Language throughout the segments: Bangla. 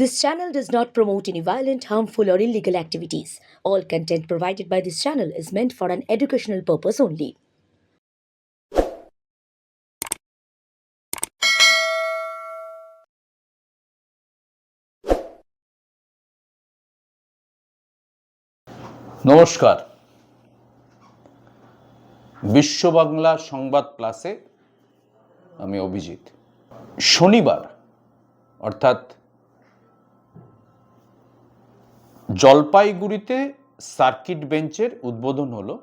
This channel does not promote any violent, harmful, or illegal activities. All content provided by this channel is meant for an educational purpose only. নমস্কার বিশ্ব বাংলা সংবাদ প্লাসে আমি অভিজিৎ শনিবার অর্থাৎ জলপাইগুড়িতে সার্কিট বেঞ্চের উদ্বোধন হলো।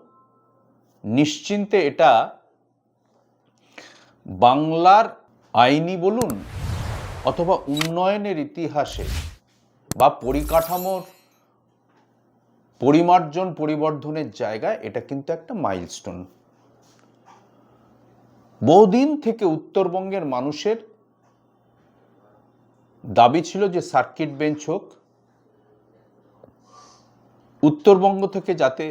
নিশ্চিন্তে এটা বাংলার আইনি বলুন অথবা উন্নয়নের ইতিহাসে বা পরিকাঠামোর পরিমার্জন পরিবর্ধনের জায়গায় এটা কিন্তু একটা মাইলস্টোন। বহুদিন থেকে উত্তরবঙ্গের মানুষের দাবি ছিল যে সার্কিট বেঞ্চ হোক উত্তরবঙ্গ থেকে যাতে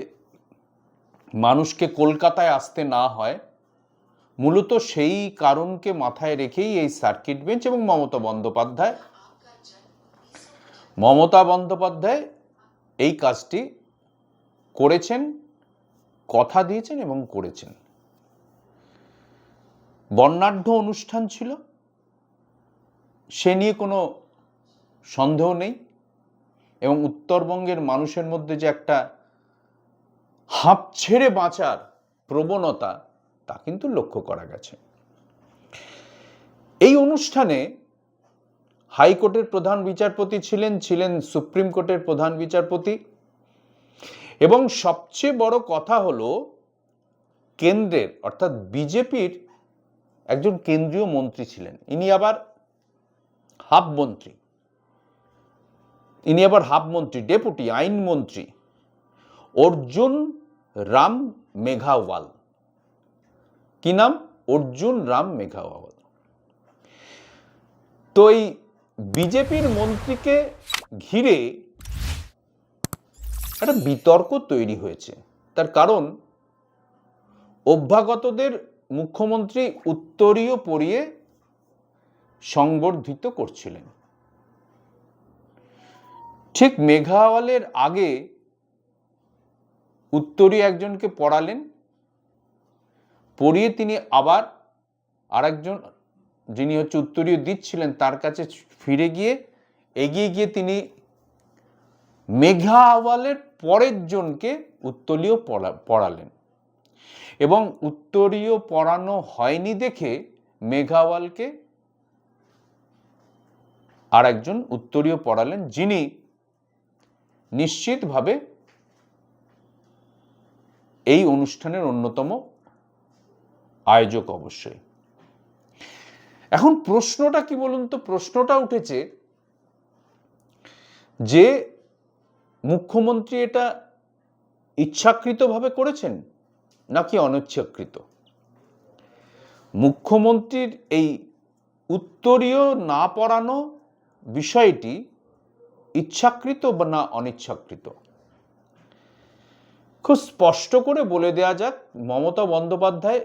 মানুষকে কলকাতায় আসতে না হয়, মূলত সেই কারণকে মাথায় রেখেই এই সার্কিট বেঞ্চ এবং মমতা বন্দ্যোপাধ্যায় মমতা বন্দ্যোপাধ্যায় এই কাজটি করেছেন, কথা দিয়েছেন এবং করেছেন। বর্ণাঢ্য অনুষ্ঠান ছিল, সে নিয়ে কোনো সন্দেহ নেই। এবং উত্তরবঙ্গের মানুষের মধ্যে যে একটা হাঁপ ছেড়ে বাঁচার প্রবণতা, তা কিন্তু লক্ষ্য করা গেছে। এই অনুষ্ঠানে হাইকোর্টের প্রধান বিচারপতি ছিলেন ছিলেন সুপ্রিম কোর্টের প্রধান বিচারপতি। এবং সবচেয়ে বড় কথা হলো, কেন্দ্রের, অর্থাৎ বিজেপির একজন কেন্দ্রীয় মন্ত্রী ছিলেন। ইনি আবার হাফ মন্ত্রী। ইনি আবার হাফ মন্ত্রী ডেপুটি আইন মন্ত্রী অর্জুন রাম মেঘাওয়াল। কি নাম? অর্জুন রাম মেঘাওয়াল। তো এই বিজেপির মন্ত্রীকে ঘিরে একটা বিতর্ক তৈরি হয়েছে। তার কারণ, অভ্যাগতদের মুখ্যমন্ত্রী উত্তরীয় পরিয়ে সংবর্ধিত করছিলেন। ঠিক মেঘাওয়ালের আগে উত্তরীয় একজনকে পড়ালেন, পড়িয়ে তিনি আবার আরেকজন যিনি হচ্ছে উত্তরীয় দিচ্ছিলেন, তার কাছে ফিরে গিয়ে এগিয়ে গিয়ে তিনি মেঘা আওয়ালের পরের জনকে উত্তরীয় পড়া- পড়ালেন। এবং উত্তরীয় পড়ানো হয়নি দেখে মেঘাওয়ালকে আর একজন উত্তরীয় পড়ালেন, যিনি নিশ্চিতভাবে এই অনুষ্ঠানের অন্যতম আয়োজক অবশ্যই। এখন প্রশ্নটা কি বলুন তো? প্রশ্নটা উঠেছে যে মুখ্যমন্ত্রী এটা ইচ্ছাকৃতভাবে করেছেন নাকি অনিচ্ছাকৃত? মুখ্যমন্ত্রীর এই উত্তরীয় না পড়ানো বিষয়টি ইচ্ছাকৃত বা না অনিচ্ছাকৃত? খুব স্পষ্ট করে বলে দেয়া যাক, মমতা বন্দ্যোপাধ্যায়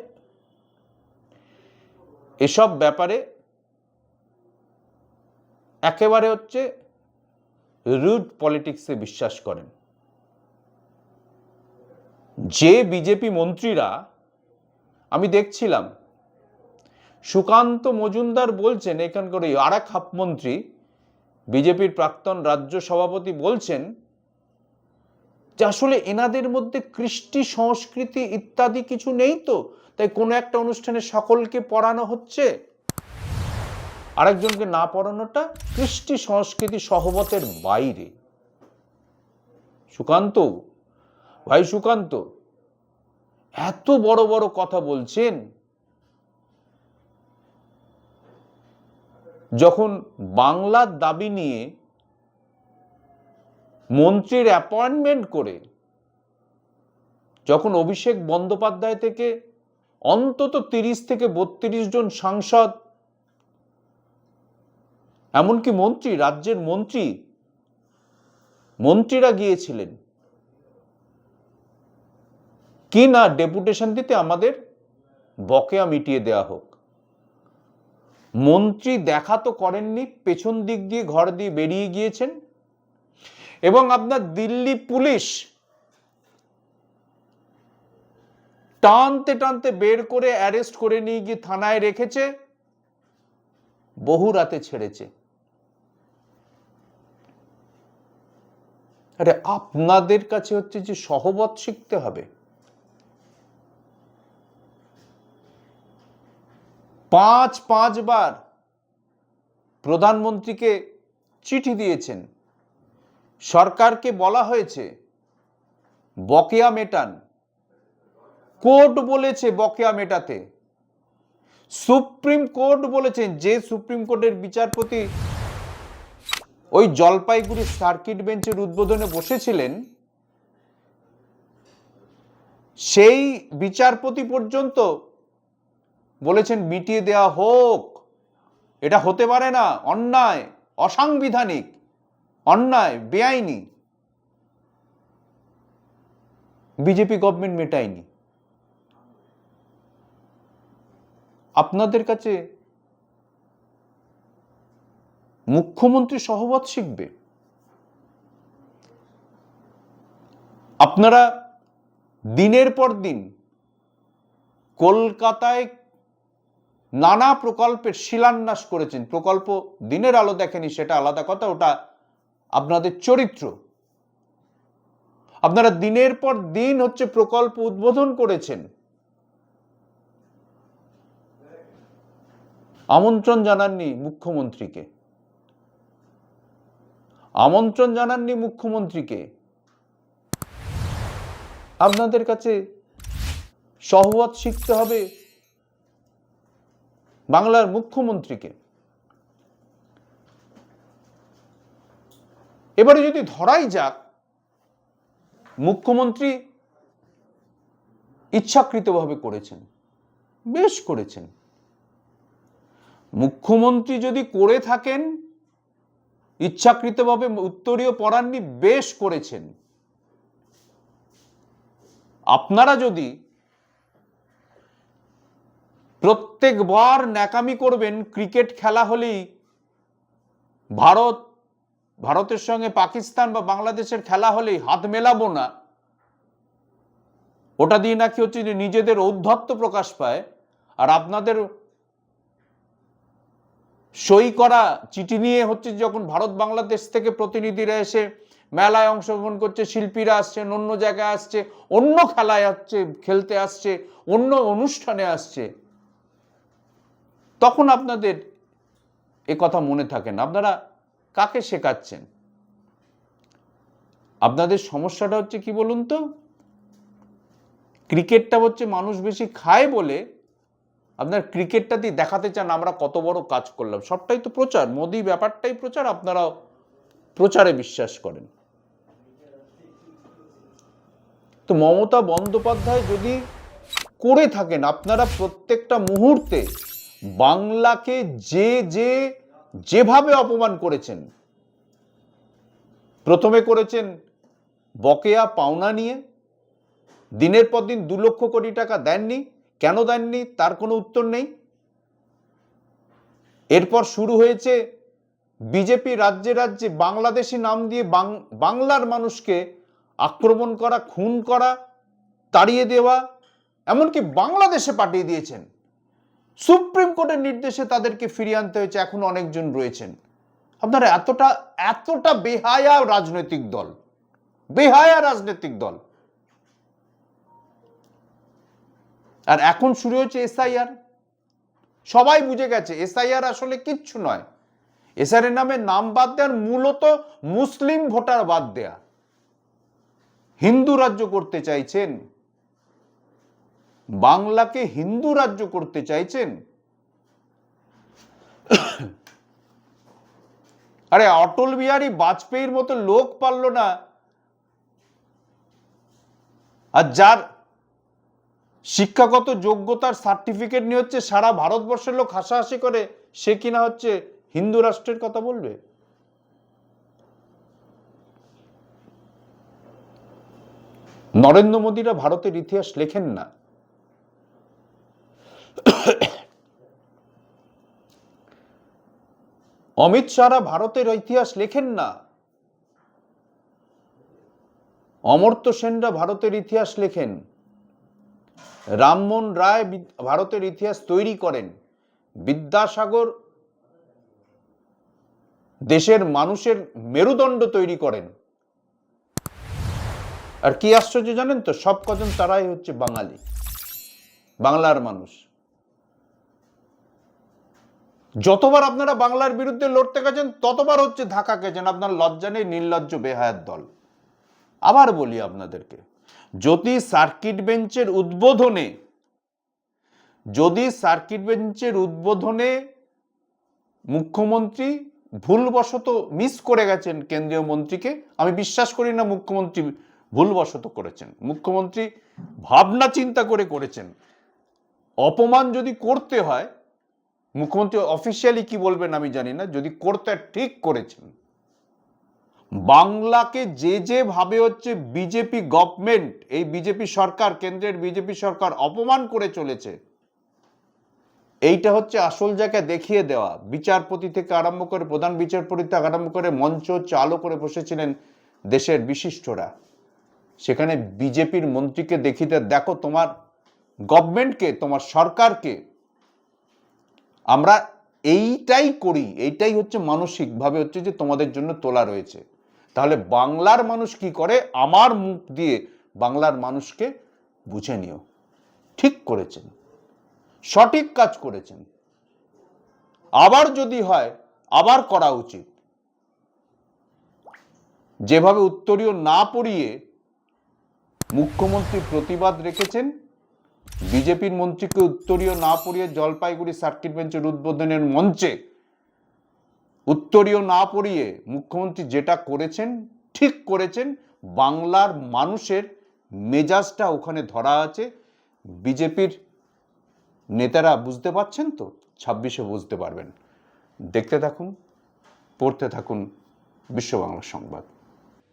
এসব ব্যাপারে একেবারে হচ্ছে রুড পলিটিক্সে বিশ্বাস করেন। যে বিজেপি মন্ত্রীরা, আমি দেখছিলাম, সুকান্ত মজুমদার বলছেন, এখানকার ওই আর এক মন্ত্রী বিজেপির প্রাক্তন রাজ্য সভাপতি বলছেন যে আসলে এনাদের মধ্যে কৃষ্টি, সংস্কৃতি ইত্যাদি কিছু নেই তো? তাই কোনো একটা অনুষ্ঠানে সকলকে পড়ানো হচ্ছে? আরেকজনকে না পড়ানোটা কৃষ্টি, সংস্কৃতি সহবতের বাইরে। সুকান্ত, ভাই সুকান্ত, এত বড় বড় কথা বলছেন। যখন বাংলার দাবি নিয়ে মন্ত্রীর অ্যাপয়েন্টমেন্ট করে, যখন অভিষেক বন্দ্যোপাধ্যায় থেকে অন্তত তিরিশ থেকে বত্রিশ জন সাংসদ, এমনকি মন্ত্রী, রাজ্যের মন্ত্রী, মন্ত্রীরা গিয়েছিলেন, কি না ডেপুটেশন দিতে আমাদের বকেয়া মিটিয়ে দেওয়া হোক। মন্ত্রী দেখা তো করেননি, পেছন দিক দিয়ে ঘর দিয়ে বেরিয়ে গিয়েছেন। এবং আপনার দিল্লি পুলিশ টানতে টানতে বের করে অ্যারেস্ট করে নিয়ে গিয়ে থানায় রেখেছে, বহু রাতে ছেড়েছে। আরে আপনাদের কাছে হচ্ছে যে সহবত শিখতে হবে। পাঁচ, পাঁচবার প্রধানমন্ত্রীকে চিঠি দিয়েছেন। সরকারকে বলা হয়েছে, বকেয়া মেটান। কোর্ট বলেছে বকেয়া মেটাতে। সুপ্রিম কোর্ট বলেছেন যে সুপ্রিম কোর্টের বিচারপতি ওই জলপাইগুড়ি সার্কিট বেঞ্চের উদ্বোধনে বসেছিলেন, সেই বিচারপতি পর্যন্ত বলেছেন মিটিয়ে দেওয়া হোক। এটা হতে পারে না, অন্যায়, অসাংবিধানিক, অন্যায়, বেআইনি। বিজেপি গভর্নমেন্ট মেটায়নি। আপনাদের কাছে মুখ্যমন্ত্রী সহবত শিখবে? আপনারা দিনের পর দিন কলকাতায় নানা প্রকল্পের শিলান্যাস করেছেন। প্রকল্প দিনের আলো দেখেনি, সেটা আলাদা কথা, ওটা আপনাদের চরিত্র। আপনারা দিনের পর দিন হচ্ছে প্রকল্প উদ্বোধন করেছেন। আমন্ত্রণ জানাননি মুখ্যমন্ত্রীকে। আমন্ত্রণ জানাননি মুখ্যমন্ত্রীকে। আপনাদের কাছে সহবত শিখতে হবে। বাংলার মুখ্যমন্ত্রীকে। এবারে যদি ধরাই যাক, মুখ্যমন্ত্রী ইচ্ছাকৃতভাবে করেছেন, বেশ করেছেন। মুখ্যমন্ত্রী যদি করে থাকেন, ইচ্ছাকৃতভাবে উত্তরীয় পড়াননি বেশ করেছেন। আপনারা যদি প্রত্যেকবার ন্যাকামি করবেন, ক্রিকেট খেলা হলেই ভারত, ভারতের সঙ্গে পাকিস্তান বা বাংলাদেশের খেলা হলেই হাত মেলাবো না। ওটা দিয়ে নাকি হচ্ছে যে নিজেদের ঔদ্ধত্য প্রকাশ পায়। আর আপনাদের সই করা চিঠি নিয়ে হচ্ছে যখন ভারত বাংলাদেশ থেকে প্রতিনিধিরা এসে মেলায় অংশগ্রহণ করছে, শিল্পীরা আসছেন অন্য জায়গায় আসছে, অন্য খেলায় আসছে, খেলতে আসছে, অন্য অনুষ্ঠানে আসছে তখন আপনাদের এ কথা মনে থাকে না। আপনারা কাকে শেখাচ্ছেন? আপনাদের সমস্যাটা হচ্ছে কি বলুন তো? ক্রিকেটটা হচ্ছে মানুষ বেশি খায় বলে আপনার ক্রিকেটটা দিয়ে দেখাতে চান, আমরা কত বড় কাজ করলাম। সবটাই তো প্রচার, মোদি ব্যাপারটাই প্রচার, আপনারাও প্রচারে বিশ্বাস করেন। তো মমতা বন্দ্যোপাধ্যায় যদি করে থাকেন, আপনারা প্রত্যেকটা মুহূর্তে বাংলাকে যে যে, যেভাবে অপমান করেছেন, প্রথমে করেছেন বকেয়া পাওনা নিয়ে, দিনের পর দিন দু লক্ষ কোটি টাকা দেননি, কেন দেননি, তার কোনো উত্তর নেই। এরপর শুরু হয়েছে বিজেপি রাজ্যে রাজ্যে বাংলাদেশি নাম দিয়ে বাংলার মানুষকে আক্রমণ করা, খুন করা, তাড়িয়ে দেওয়া, এমনকি বাংলাদেশে পাঠিয়ে দিয়েছেন। সুপ্রিম কোর্টের নির্দেশে তাদেরকে ফিরিয়ে আনতে হয়েছে, এখন অনেকজন রয়েছেন। আপনারা এতটা এতটা বেহায়া রাজনৈতিক দল, বেহায়া রাজনৈতিক দল। আর এখন শুরু হয়েছে এসআইআর। সবাই বুঝে গেছে, এসআইআর আসলে কিচ্ছু নয়। এসআর এর নামে নাম বাদ দেওয়ার মূলত মুসলিম ভোটার বাদ দেয়া। হিন্দু রাজ্য করতে চাইছেন বাংলাকে হিন্দু রাজ্য করতে চাইছেন? আরে, অটল বিহারী বাজপেয়ীর মতো লোক পারল না। আর যার শিক্ষাগত যোগ্যতার সার্টিফিকেট নিয়ে হচ্ছে সারা ভারতবর্ষের লোক হাসাহাসি করে, সে কিনা হচ্ছে হিন্দু রাষ্ট্রের কথা বলবে? নরেন্দ্র মোদীরা ভারতের ইতিহাস লেখেন না। অমিত শাহরা ভারতের ইতিহাস লেখেন না। অমর্ত্য সেনরা ভারতের ইতিহাস লেখেন। রামমোহন রায় ভারতের ইতিহাস তৈরি করেন। বিদ্যাসাগর দেশের মানুষের মেরুদণ্ড তৈরি করেন। আর কি আশ্চর্য জানেন তো? সব কজন তারাই হচ্ছে বাঙালি। বাংলার মানুষ। যতবার আপনারা বাংলার বিরুদ্ধে লড়তে গেছেন, ততবার হচ্ছে ধাক্কা খেয়েছেন আপনার লজ্জা নেই, নির্লজ্জ বেহায়ার দল। আবার বলি আপনাদেরকে, যদি সার্কিট বেঞ্চের উদ্বোধনে, যদি সার্কিট বেঞ্চের উদ্বোধনে মুখ্যমন্ত্রী ভুলবশত মিস করে গেছেন কেন্দ্রীয় মন্ত্রীকে, আমি বিশ্বাস করি না মুখ্যমন্ত্রী ভুলবশত করেছেন। মুখ্যমন্ত্রী ভাবনা চিন্তা করে করেছেন। অপমান যদি করতে হয় মুখ্যমন্ত্রী অফিসিয়ালি কি বলবেন আমি জানি না, যদি করতে ঠিক করেছেন। বাংলাকে যে যে ভাবে হচ্ছে বিজেপি গভর্নমেন্ট এই বিজেপি সরকার, কেন্দ্রের বিজেপি সরকার অপমান করে চলেছে, এইটা হচ্ছে আসল জায়গায় দেখিয়ে দেওয়া। বিচারপতি থেকে আরম্ভ করে প্রধান বিচারপতি থেকে আরম্ভ করে মঞ্চ চালু করে বসেছিলেন দেশের বিশিষ্টরা। সেখানে বিজেপির মন্ত্রীকে দেখিতে দেখো, তোমার গভর্নমেন্টকে তোমার সরকারকে আমরা এইটাই করি, এইটাই হচ্ছে মানসিকভাবে হচ্ছে যে তোমাদের জন্য তোলা রয়েছে। তাহলে বাংলার মানুষ কি করে? আমার মুখ দিয়ে বাংলার মানুষকে বুঝে নিও। ঠিক করেছেন। সঠিক কাজ করেছেন। আবার যদি হয়, আবার করা উচিত। যেভাবে উত্তরীয় না পড়িয়ে মুখ্যমন্ত্রী প্রতিবাদ রেখেছেন বিজেপির মন্ত্রীকে উত্তরীয় না পড়িয়ে জলপাইগুড়ি সার্কিট বেঞ্চের উদ্বোধনের মঞ্চে উত্তরীয় না পড়িয়ে মুখ্যমন্ত্রী যেটা করেছেন, ঠিক করেছেন, বাংলার মানুষের মেজাজটা ওখানে ধরা আছে। বিজেপির নেতারা বুঝতে পারছেন তো? ছাব্বিশে বুঝতে পারবেন। দেখতে থাকুন, পড়তে থাকুন বিশ্ব বাংলা সংবাদ।